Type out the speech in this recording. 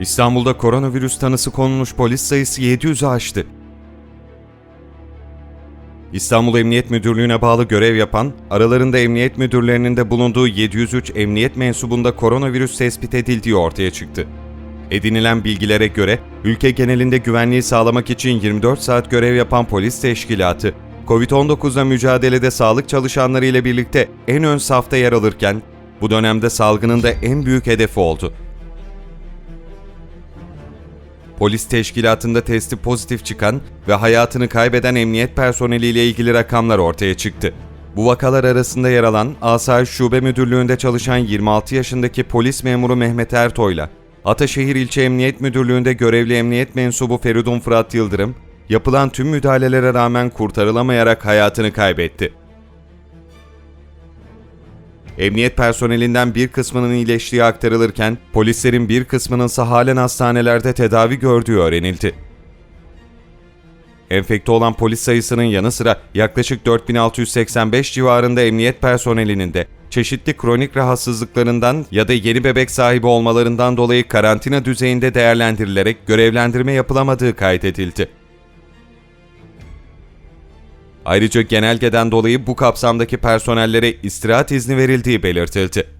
İstanbul'da koronavirüs tanısı konulmuş polis sayısı 700'ü aştı. İstanbul Emniyet Müdürlüğü'ne bağlı görev yapan, aralarında emniyet müdürlerinin de bulunduğu 703 emniyet mensubunda koronavirüs tespit edildiği ortaya çıktı. Edinilen bilgilere göre ülke genelinde güvenliği sağlamak için 24 saat görev yapan polis teşkilatı, Covid-19'la mücadelede sağlık çalışanları ile birlikte en ön safta yer alırken, bu dönemde salgının da en büyük hedefi oldu. Polis teşkilatında testi pozitif çıkan ve hayatını kaybeden emniyet personeliyle ilgili rakamlar ortaya çıktı. Bu vakalar arasında yer alan Asayiş Şube Müdürlüğü'nde çalışan 26 yaşındaki polis memuru Mehmet Ertoy'la Ataşehir İlçe Emniyet Müdürlüğü'nde görevli emniyet mensubu Feridun Fırat Yıldırım, yapılan tüm müdahalelere rağmen kurtarılamayarak hayatını kaybetti. Emniyet personelinden bir kısmının iyileştiği aktarılırken, polislerin bir kısmının ise halen hastanelerde tedavi gördüğü öğrenildi. Enfekte olan polis sayısının yanı sıra yaklaşık 4685 civarında emniyet personelinin de çeşitli kronik rahatsızlıklarından ya da yeni bebek sahibi olmalarından dolayı karantina düzeyinde değerlendirilerek görevlendirme yapılamadığı kaydedildi. Ayrıca genelgeden dolayı bu kapsamdaki personellere istirahat izni verildiği belirtildi.